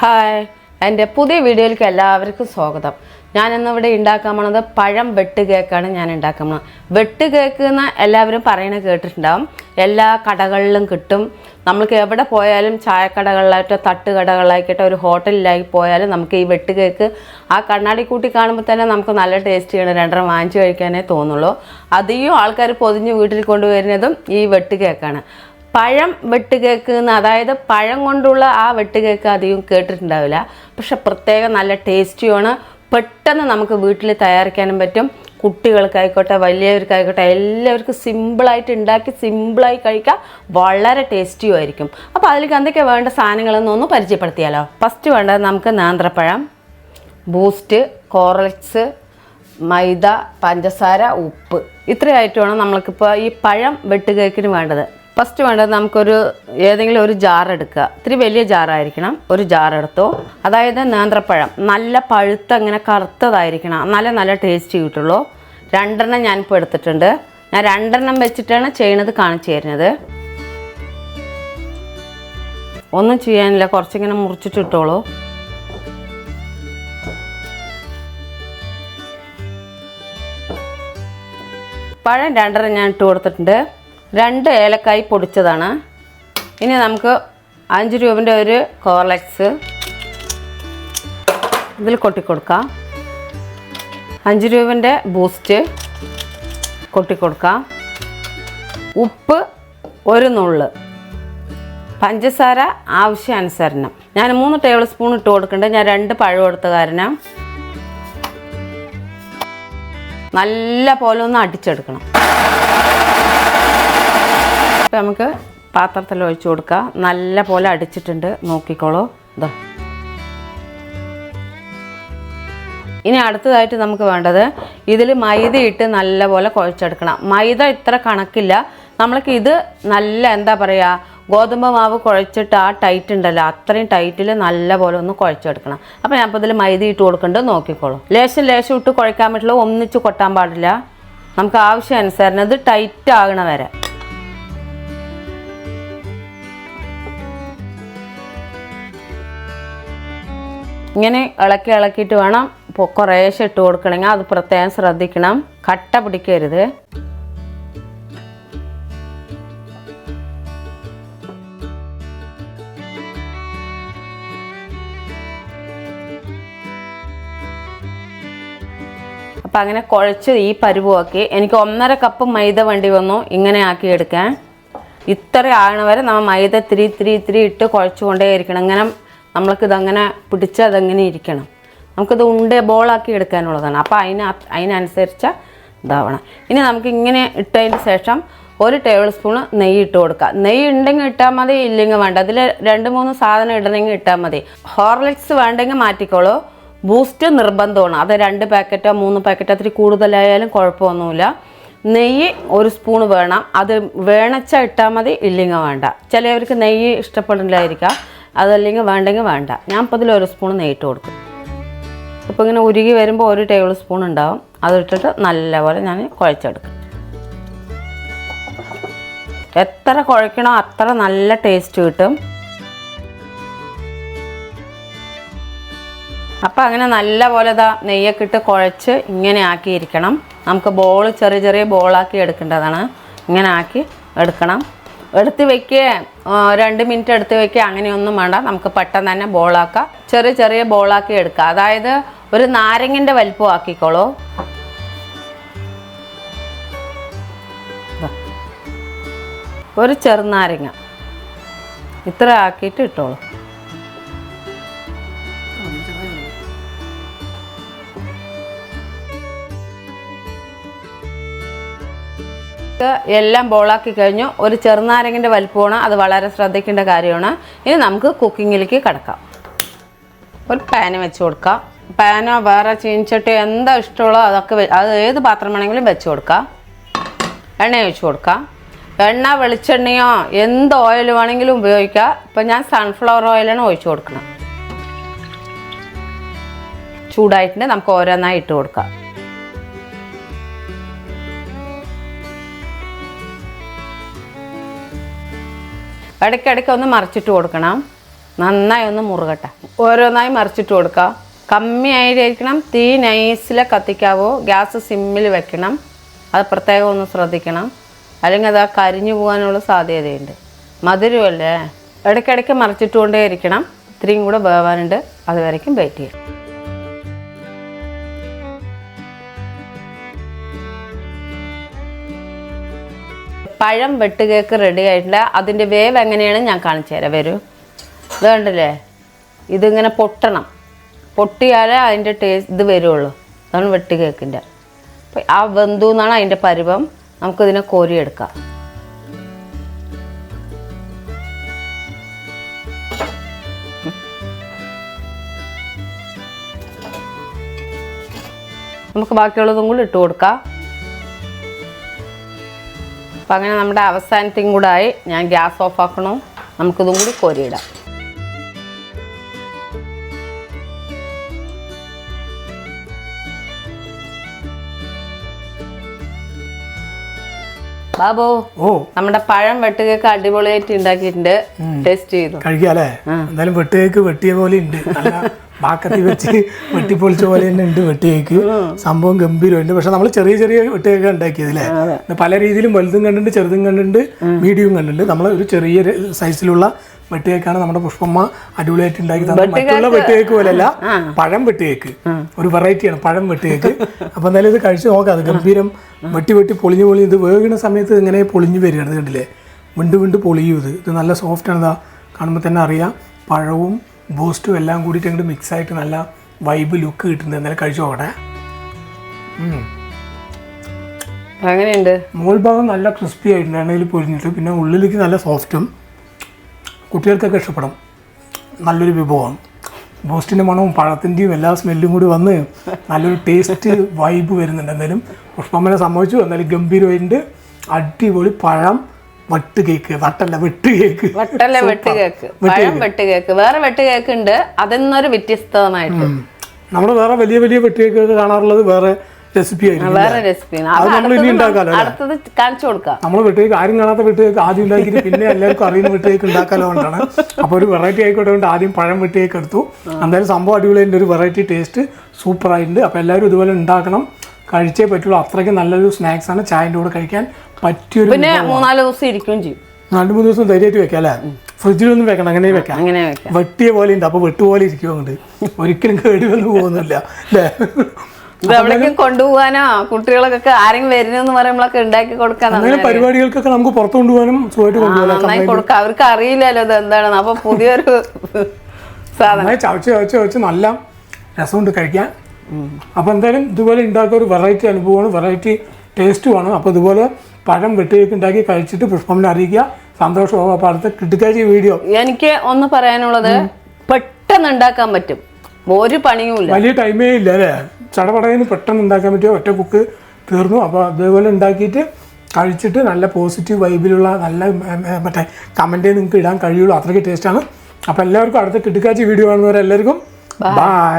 Hi. എന്റെ പുതിയ വീഡിയോയിലേക്ക് എല്ലാവർക്കും സ്വാഗതം. ഞാൻ ഇന്നിവിടെ ഉണ്ടാക്കാൻ പോണത് പഴം വെട്ട് കേക്കാണ് ഞാൻ ഉണ്ടാക്കാൻ പോണത്. വെട്ട് കേക്ക് എന്ന് എല്ലാവരും പറയണത് കേട്ടിട്ടുണ്ടാവും. എല്ലാ കടകളിലും കിട്ടും. നമ്മൾക്ക് എവിടെ പോയാലും ചായക്കടകളിലായിട്ടോ തട്ടുകടകളിലായിക്കോട്ടെ ഒരു ഹോട്ടലിലായി പോയാലും നമുക്ക് ഈ വെട്ട് കേക്ക് ആ കണ്ണാടി കൂട്ടി കാണുമ്പോൾ തന്നെ നമുക്ക് നല്ല ടേസ്റ്റ് ചെയ്യണം രണ്ടെണ്ണം വാങ്ങിച്ചു കഴിക്കാനേ തോന്നുള്ളൂ. അധികം ആൾക്കാർ പൊതിഞ്ഞ് വീട്ടിൽ കൊണ്ടുവരുന്നതും ഈ വെട്ട് കേക്കാണ്. പഴം വെട്ടുകേക്ക് എന്ന് അതായത് പഴം കൊണ്ടുള്ള ആ വെട്ടുകേക്ക് അധികം കേട്ടിട്ടുണ്ടാവില്ല. പക്ഷെ പ്രത്യേകം നല്ല ടേസ്റ്റിയാണ്. പെട്ടെന്ന് നമുക്ക് വീട്ടിൽ തയ്യാറാക്കാനും പറ്റും. കുട്ടികൾക്കായിക്കോട്ടെ വലിയവർക്കായിക്കോട്ടെ എല്ലാവർക്കും സിമ്പിളായിട്ട് ഉണ്ടാക്കി സിമ്പിളായി കഴിക്കാം വളരെ ടേസ്റ്റിയും ആയിരിക്കും. അപ്പോൾ അതിലേക്ക് എന്തൊക്കെ വേണ്ട സാധനങ്ങളെന്ന് ഒന്ന് പരിചയപ്പെടുത്തിയാലോ? ഫസ്റ്റ് വേണ്ടത് നമുക്ക് നാന്ത്രപ്പഴം ബൂസ്റ്റ് കോറക്സ് മൈദ പഞ്ചസാര ഉപ്പ്. ഇത്രയായിട്ടുമാണ് നമ്മൾക്കിപ്പോൾ ഈ പഴം വെട്ടുകേക്കിന് വേണ്ടത്. ഫസ്റ്റ് വേണ്ടത് നമുക്കൊരു ഏതെങ്കിലും ഒരു ജാർ എടുക്കുക. ഇത്തിരി വലിയ ജാറായിരിക്കണം ഒരു ജാർ എടുത്തോ. അതായത് നേന്ത്രപ്പഴം. നല്ല പഴുത്ത അങ്ങനെ കറുത്തതായിരിക്കണം. നല്ല നല്ല ടേസ്റ്റ് കിട്ടുള്ളൂ. രണ്ടെണ്ണം ഞാനിപ്പോൾ എടുത്തിട്ടുണ്ട്. ഞാൻ രണ്ടെണ്ണം വെച്ചിട്ടാണ് ചെയ്യണത് കാണിച്ചു തരുന്നത്. ഒന്നും ചെയ്യാനില്ല. കുറച്ചിങ്ങനെ മുറിച്ചിട്ട് ഇട്ടോളൂ. പഴം രണ്ടെണ്ണം ഞാൻ ഇട്ട് കൊടുത്തിട്ടുണ്ട്. രണ്ട് ഏലക്കായി പൊടിച്ചതാണ്. ഇനി നമുക്ക് അഞ്ച് രൂപന്റെ ഒരു കോർലക്സ് ഇതിൽ കൊട്ടിക്കൊടുക്കാം. അഞ്ച് രൂപന്റെ ബൂസ്റ്റ് കൊട്ടിക്കൊടുക്കാം. ഉപ്പ് ഒരു നുള്ള്. പഞ്ചസാര ആവശ്യാനുസരണം. ഞാൻ മൂന്ന് ടേബിൾ സ്പൂൺ ഇട്ട് കൊടുക്കുന്നുണ്ട് ഞാൻ രണ്ട് പഴം എടുത്ത കാരണം നല്ല പോലെ ഒന്ന് അടിച്ചെടുക്കണം. ഇപ്പം നമുക്ക് പാത്രത്തിൽ ഒഴിച്ചു കൊടുക്കുക നല്ല പോലെ അടിച്ചിട്ടുണ്ട്. നോക്കിക്കോളൂ. ഇതാ ഇനി അടുത്തതായിട്ട് നമുക്ക് വേണ്ടത് ഇതിൽ മൈദ ഇട്ട് നല്ല പോലെ കുഴച്ചെടുക്കണം. മൈദ ഇത്ര കണക്കില്ല. നമ്മൾക്ക് ഇത് നല്ല എന്താ പറയുക ഗോതമ്പ് മാവ് കുഴച്ചിട്ട് ആ ടൈറ്റ് ഉണ്ടല്ലോ അത്രയും ടൈറ്റിൽ നല്ല പോലെ ഒന്ന് കുഴച്ചെടുക്കണം. അപ്പോൾ ഞാൻ ഇപ്പോൾ ഇതിൽ മൈദ ഇട്ട് കൊടുക്കേണ്ടത് നോക്കിക്കോളൂ. ലേശം ലേശം ഇട്ട് കുഴക്കാൻ പറ്റുള്ളൂ ഒന്നിച്ച് കൊട്ടാൻ പാടില്ല. നമുക്ക് ആവശ്യാനുസരണം ഇത് ടൈറ്റ് ആകണ വരെ. ഇങ്ങനെ ഇളക്കി ഇളക്കിയിട്ട് വേണം കുറേശ്ശെ ഇട്ട് കൊടുക്കണമെങ്കിൽ അത് പ്രത്യേകം ശ്രദ്ധിക്കണം. കട്ട പിടിക്കരുത്. അപ്പം അങ്ങനെ കുഴച്ച് ഈ പരുവാക്കി എനിക്ക് ഒന്നര കപ്പ് മൈദ വേണ്ടി വന്നു. ഇങ്ങനെ ആക്കി എടുക്കാൻ. ഇത്ര ആകണ വരെ നമ്മൾ മൈദ ഇത്തിരി ഇത്തിരി ഇത്തിരി ഇട്ട് കുഴച്ചുകൊണ്ടേ ഇരിക്കണം ഇങ്ങനെ നമ്മൾക്കിതങ്ങനെ പിടിച്ച് അതങ്ങനെ ഇരിക്കണം. നമുക്കിത് ഉണ്ട ബോളാക്കി എടുക്കാനുള്ളതാണ്. അപ്പോൾ അതിന് അതിനനുസരിച്ച് ഇതാവണം. ഇനി നമുക്ക് ഇങ്ങനെ ഇട്ടതിന് ശേഷം ഒരു ടേബിൾ സ്പൂൺ നെയ്യ് ഇട്ട് കൊടുക്കുക നെയ്യ് ഉണ്ടെങ്കിൽ ഇട്ടാൽ മതി ഇല്ലെങ്കിൽ വേണ്ട. അതിൽ രണ്ട് മൂന്ന് സാധനം ഇടണമെങ്കിൽ ഇട്ടാൽ മതി. ഹോർലിക്സ് വേണ്ടെങ്കിൽ മാറ്റിക്കോളൂ. ബൂസ്റ്റ് നിർബന്ധമാണ്. അത് രണ്ട് പാക്കറ്റോ മൂന്ന് പാക്കറ്റോ അത്തിരി കൂടുതലായാലും കുഴപ്പമൊന്നുമില്ല. നെയ്യ് ഒരു സ്പൂൺ വേണം. അത് വേണച്ച ഇട്ടാൽ മതി ഇല്ലെങ്കിൽ വേണ്ട. ചിലവർക്ക് നെയ്യ് ഇഷ്ടപ്പെടില്ലായിരിക്കാം. അതല്ലെങ്കിൽ വേണ്ടെങ്കിൽ വേണ്ട. ഞാൻ ഇപ്പോൾ ഇതിൽ ഒരു സ്പൂൺ നെയ്റ്റ് കൊടുക്കും. ഇപ്പോൾ ഇങ്ങനെ ഉരുകി വരുമ്പോൾ ഒരു ടേബിൾ സ്പൂൺ ഉണ്ടാവും. അതിട്ടിട്ട് നല്ലപോലെ ഞാൻ കുഴച്ചെടുക്കും. എത്ര കുഴക്കണോ അത്ര നല്ല ടേസ്റ്റ് കിട്ടും. അപ്പം അങ്ങനെ നല്ല പോലെ ഇതാ നെയ്യൊക്കെ ഇട്ട് കുഴച്ച് ഇങ്ങനെ ആക്കിയിരിക്കണം. നമുക്ക് ബോൾ ചെറിയ ചെറിയ ബോളാക്കി എടുക്കേണ്ടതാണ്. ഇങ്ങനെ ആക്കി എടുക്കണം. എടുത്ത് വെക്കുക രണ്ട് മിനിറ്റ് എടുത്ത് വയ്ക്കുക അങ്ങനെയൊന്നും വേണ്ട. നമുക്ക് പെട്ടെന്ന് തന്നെ ബോളാക്കാം. ചെറിയ ചെറിയ ബോളാക്കി എടുക്കുക. അതായത് ഒരു നാരങ്ങിന്റെ വലിപ്പം ആക്കിക്കോളൂ. ഒരു ചെറുനാരങ്ങ. ഇത്ര ആക്കിയിട്ട് ഇട്ടോളൂ. എല്ലാം ബോളാക്കി കഴിഞ്ഞു. ഒരു ചെറുനാരങ്ങിന്റെ വലിപ്പമാണ് അത് വളരെ ശ്രദ്ധിക്കേണ്ട കാര്യമാണ്. ഇനി നമുക്ക് കുക്കിങ്ങിലേക്ക് കിടക്കാം. ഒരു പാന് വെച്ച് കൊടുക്കാം. പാനോ വേറെ ചീനിച്ചട്ടി എന്താ ഇഷ്ടമുള്ളോ അതൊക്കെ അത് ഏത് പാത്രം വേണമെങ്കിലും വെച്ച് കൊടുക്കാം. എണ്ണ ഒഴിച്ച് കൊടുക്കാം. എണ്ണ വെളിച്ചെണ്ണയോ എന്ത് ഓയിൽ വേണമെങ്കിലും ഉപയോഗിക്കാം. ഇപ്പം ഞാൻ സൺഫ്ലവർ ഓയിലാണ് ഒഴിച്ച് കൊടുക്കുന്നത്. ചൂടായിട്ടുണ്ട്. നമുക്ക് ഓരോന്നായി ഇട്ട് കൊടുക്കാം. ഇടയ്ക്കിടയ്ക്ക് ഒന്ന് മറിച്ചിട്ട് കൊടുക്കണം. നന്നായി ഒന്ന് മുറുകട്ടെ. ഓരോന്നായി മറിച്ചിട്ട് കൊടുക്കുക കമ്മിയായിരിക്കണം. തീ നൈസിൽ കത്തിക്കാവോ. ഗ്യാസ് സിമ്മിൽ വെക്കണം. അത് പ്രത്യേകം ഒന്ന് ശ്രദ്ധിക്കണം. അല്ലെങ്കിൽ അത് കരിഞ്ഞു പോകാനുള്ള സാധ്യതയുണ്ട്. മധുരമല്ലേ? ഇടയ്ക്കിടയ്ക്ക് മറിച്ചിട്ടുകൊണ്ടേ ഇരിക്കണം ഇത്രയും കൂടെ വേവാനുണ്ട്. അതുവരയ്ക്കും വെയിറ്റ് ചെയ്യാം. പഴം വെട്ട് കേക്ക് റെഡി ആയിട്ടില്ല. അതിന്റെ വേവ് എങ്ങനെയാണ് ഞാൻ കാണിച്ചു തരാം. വരൂ. ഇത് കണ്ടില്ലേ ഇതിങ്ങനെ പൊട്ടണം. പൊട്ടിയാലേ അതിന്റെ ടേസ്റ്റ് ഇത് വരുള്ളൂ. അതാണ് വെട്ട് കേക്കിന്റെ അപ്പം ആ വെന്തു എന്നാണ് അതിന്റെ പരുവം. നമുക്കിതിനെ കോരിയെടുക്കാം. നമുക്ക് ബാക്കിയുള്ളതും കൂടി ഇട്ട് കൊടുക്കാം. അപ്പം അങ്ങനെ നമ്മുടെ അവസാനത്തെയും കൂടെ ആയി ഞാൻ ഗ്യാസ് ഓഫ് ആക്കണു? നമുക്കിതും കൂടി കോരിയിടാം. ബാബു ഓ. നമ്മുടെ പഴം വെട്ടുകേക്ക് അടിപൊളിയായിട്ട് ഉണ്ടാക്കിയിട്ടുണ്ട്. ടേസ്റ്റ് ചെയ്തു. കഴിക്കാല്ലേ? എന്തായാലും വെട്ടുകേക്ക് വെട്ടിയ പോലെ ഉണ്ട്. ബാക്കത്തി വെച്ച് വെട്ടിപ്പൊളിച്ച പോലെ തന്നെ ഉണ്ട് വെട്ടുകേക്ക്. സംഭവം ഗംഭീരമുണ്ട് പക്ഷെ നമ്മൾ ചെറിയ ചെറിയ വെട്ടുകേക്ക് ഉണ്ടാക്കിയത് അല്ലേ? പല രീതിയിലും വലുതും കണ്ടിട്ടുണ്ട് ചെറുതും കണ്ടിട്ടുണ്ട് മീഡിയവും കണ്ടിട്ടുണ്ട്. നമ്മൾ ഒരു ചെറിയ സൈസിലുള്ള വെട്ടുകേക്കാണ് നമ്മുടെ പുഷ്പമ്മ അടിപൊളിയായിട്ട് ഉണ്ടാക്കി തന്നത് മറ്റുള്ള വെട്ടുകേക്ക് പോലെയല്ല പഴം വെട്ടുകേക്ക്. ഒരു വെറൈറ്റിയാണ് പഴം വെട്ടുകേക്ക്. അപ്പൊ എന്തായാലും ഇത് കഴിച്ച് നോക്കാം അത് ഗംഭീരം വെട്ടി വെട്ടി പൊളിഞ്ഞ് പൊളിഞ്ഞ് ഇത് വേകുന്ന സമയത്ത് ഇങ്ങനെ പൊളിഞ്ഞു വരികയാണ് കണ്ടില്ലേ? വിണ്ട് വിണ്ട് പൊളിയും ഇത്. ഇത് നല്ല സോഫ്റ്റ് ആണ് ഇതാ കാണുമ്പോൾ തന്നെ അറിയാം. പഴവും ബൂസ്റ്റും എല്ലാം കൂടിയിട്ട് അങ്ങോട്ട് മിക്സ് ആയിട്ട് നല്ല വൈബ് ലുക്ക് കിട്ടുന്നത് എന്തായാലും കഴിച്ചു നോക്കട്ടെ. അങ്ങനെയുണ്ട് മുകൾ ഭാഗം നല്ല ക്രിസ്പി ആയിട്ടുണ്ട്. എണ്ണയിൽ പൊരിഞ്ഞിട്ട്. പിന്നെ ഉള്ളിലേക്ക് നല്ല സോഫ്റ്റും കുട്ടികൾക്കൊക്കെ ഇഷ്ടപ്പെടും. നല്ലൊരു വിഭവമാണ് ബൂസ്റ്റിന്റെ മണവും പഴത്തിന്റെയും എല്ലാ സ്മെല്ലും കൂടി വന്ന് നല്ലൊരു ടേസ്റ്റ് വൈബ് വരുന്നുണ്ട്. എന്തായാലും പുഷ്പമ്മനെ സംഭവിച്ചു എന്നാലും ഗംഭീരമായിട്ടുണ്ട്. അടിപൊളി പഴം വട്ട് കേക്ക് വട്ടല്ല വെട്ട് കേക്ക് വട്ടല്ല വെട്ട് കേക്ക് പഴം വെട്ട് കേക്ക് വേറെ വെട്ട് കേക്ക് ഉണ്ട്. അതെന്നൊരു വ്യത്യസ്തമായിട്ട്. നമ്മൾ വേറെ വലിയ വലിയ വെട്ട് കേക്കൊക്കെ കാണാറുള്ളത് വേറെ റെസിപ്പി ആയിരിക്കും വേറെ റെസിപ്പി അത് നമ്മൾ ഇനി ഉണ്ടാക്കാലോ അല്ലേ? അടുത്തത് കാണിച്ചു കൊടുക്കാം. നമ്മൾ വെട്ടുകേക്ക് ആരും കാണാത്ത വീട്ടിലേക്ക് ആദ്യം ഉണ്ടാക്കി പിന്നെ എല്ലാവർക്കും അറിയുന്ന വീട്ടിലേക്ക് ഉണ്ടാക്കാലോ കൊണ്ടാണ്. അപ്പോൾ ഒരു വെറൈറ്റി ആയിക്കോട്ടെ കൊണ്ട് ആദ്യം പഴം വീട്ടിലേക്ക് എടുത്തു. എന്തായാലും സംഭവം അടിപൊളിയുണ്ട് ഒരു വെറൈറ്റി ടേസ്റ്റ് സൂപ്പർ ആയിട്ടുണ്ട്. അപ്പോൾ എല്ലാവരും ഇതുപോലെ ഉണ്ടാക്കണം. കഴിച്ചേ പറ്റുള്ളൂ. അത്രയ്ക്ക് നല്ലൊരു സ്നാക്സ് ആണ് ചായന്റെ കൂടെ കഴിക്കാൻ പറ്റിയൊരു പിന്നെ മൂന്നാൽ ദിവസം ഇരിക്കുകയും ചെയ്യും. രണ്ട് മൂന്ന് ദിവസം ധൈര്യമായിട്ട് വെക്കാം അല്ലേ? ഫ്രിഡ്ജിലൊന്നും വെക്കണം അങ്ങനെ വെക്കാം. അങ്ങനെ വെട്ടിയ പോലെ ഉണ്ട്. അപ്പോൾ വെട്ടുപോലെ ഇരിക്കും അങ്ങോട്ട്. ഒരിക്കലും കേടുവന്ന് പോകുന്നില്ല. അല്ലേ? ഇത് എവിടേക്കും കൊണ്ടുപോകാനോ? കുട്ടികളൊക്കെ ആരെങ്കിലും വരുന്നെന്ന് പറയുമ്പോഴൊക്കെ ഉണ്ടാക്കി കൊടുക്കാൻ അങ്ങനെ പരിപാടികൾക്കൊക്കെ നമുക്ക് പുറത്തു കൊണ്ടുപോകാനും സുഖമായിട്ട് കൊണ്ടുപോകാം കൊടുക്കാം. അവർക്ക് അറിയില്ലല്ലോ ഇത് എന്താണെന്ന്. അപ്പൊ പുതിയൊരു സാധനം. ചവച്ച് ചവച്ച് ചവച്ച് നല്ല രസമുണ്ട് കഴിക്കാൻ. അപ്പോൾ എന്തായാലും ഇതുപോലെ ഉണ്ടാക്കിയ ഒരു വെറൈറ്റി അനുഭവമാണ്. വെറൈറ്റി ടേസ്റ്റുമാണ് അപ്പോൾ ഇതുപോലെ പഴം വെട്ടിയൊക്കെ ഉണ്ടാക്കി കഴിച്ചിട്ട് പുഷ്പമിനെ അറിയിക്കുക. സന്തോഷമാവും അപ്പോൾ അടുത്ത കിട്ടിക്കാഴ്ച വീഡിയോ എനിക്ക് ഒന്ന് പറയാനുള്ളത് പെട്ടെന്ന് ഉണ്ടാക്കാൻ പറ്റും. ഒരു പണിയുമില്ല വലിയ ടൈമേ ഇല്ല അല്ലേ? ചടപടയെന്ന് പെട്ടെന്ന് ഉണ്ടാക്കാൻ പറ്റിയ ഒറ്റ കുക്ക് തീർന്നു. അപ്പോൾ അതേപോലെ ഉണ്ടാക്കിയിട്ട് കഴിച്ചിട്ട് നല്ല പോസിറ്റീവ് വൈബിലുള്ള നല്ല മറ്റേ കമന്റേ നിങ്ങൾക്ക് ഇടാൻ കഴിയുള്ളൂ. അത്രയ്ക്ക് ടേസ്റ്റാണ് അപ്പോൾ എല്ലാവർക്കും അടുത്ത കിട്ടുക്കാഴ്ച വീഡിയോ കാണുന്നവരെല്ലാവർക്കും ബൈ